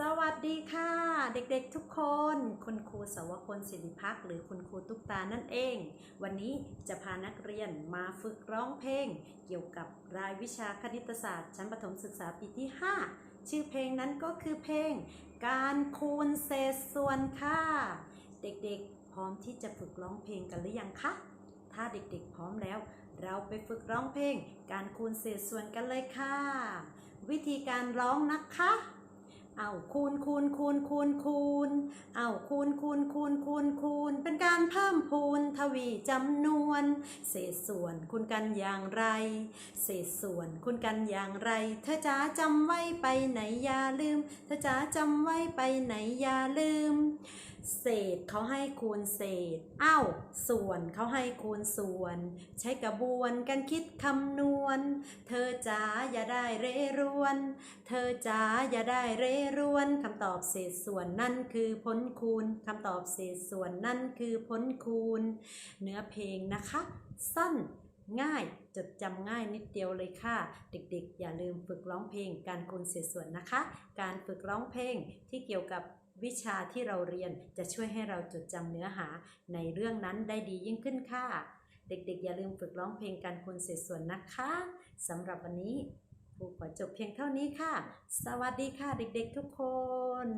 สวัสดีค่ะ เด็กๆทุกคน คุณครูสวพลศิริพักหรือคุณครูตุ๊กตานั่นเอง วันนี้จะพานักเรียนมาฝึกร้องเพลง เกี่ยวกับรายวิชาคณิตศาสตร์ ชั้นประถมศึกษาปีที่ 5 ชื่อเพลงนั้นก็คือเพลง การคูณเศษส่วนค่ะ เด็กๆ พร้อมที่จะฝึกร้องเพลงกันหรือยังคะถ้าเด็กๆ พร้อมแล้ว เราไปฝึกร้องเพลง การคูณเศษส่วนกันเลยค่ะ วิธีการร้องนะคะ เอาคูณคูณคูณคูณคูณ เอาคูณคูณคูณคูณคูณ เป็นการเพิ่มพูนทวีจำนวน เศษส่วนคูณกันอย่างไร เศษส่วนคูณกันอย่างไร เธอจ๋าจำไว้ไปไหนอย่าลืม เธอจ๋าจำไว้ไปไหนอย่าลืม เศษเขาให้คูณเศษ เอ้า ส่วนเขาให้คูณส่วน ใช้กระบวนการคิดคำนวณ เธอจ๋าอย่าได้เรรวน เธอจ๋าอย่าได้เรรวนคำตอบเศษส่วนนั่นคือผลคูณคำตอบเศษส่วนนั่นคือผลคูณ เนื้อเพลงนะคะ สั้น ง่าย จดจำง่ายนิดเดียวเลยค่ะ เด็กๆ อย่าลืมฝึกร้องเพลง การคูณเศษส่วนนะคะ การฝึกร้องเพลงที่เกี่ยวกับวิชาที่เราเรียนจะช่วยให้เราจดจำเนื้อหาในเรื่องนั้นได้ดียิ่งขึ้นค่ะ เด็กๆ อย่าลืมฝึกร้องเพลงการคูณเศษส่วนนะคะสำหรับวันนี้ครูขอจบเพียงเท่านี้ค่ะ สวัสดีค่ะเด็กๆทุกคน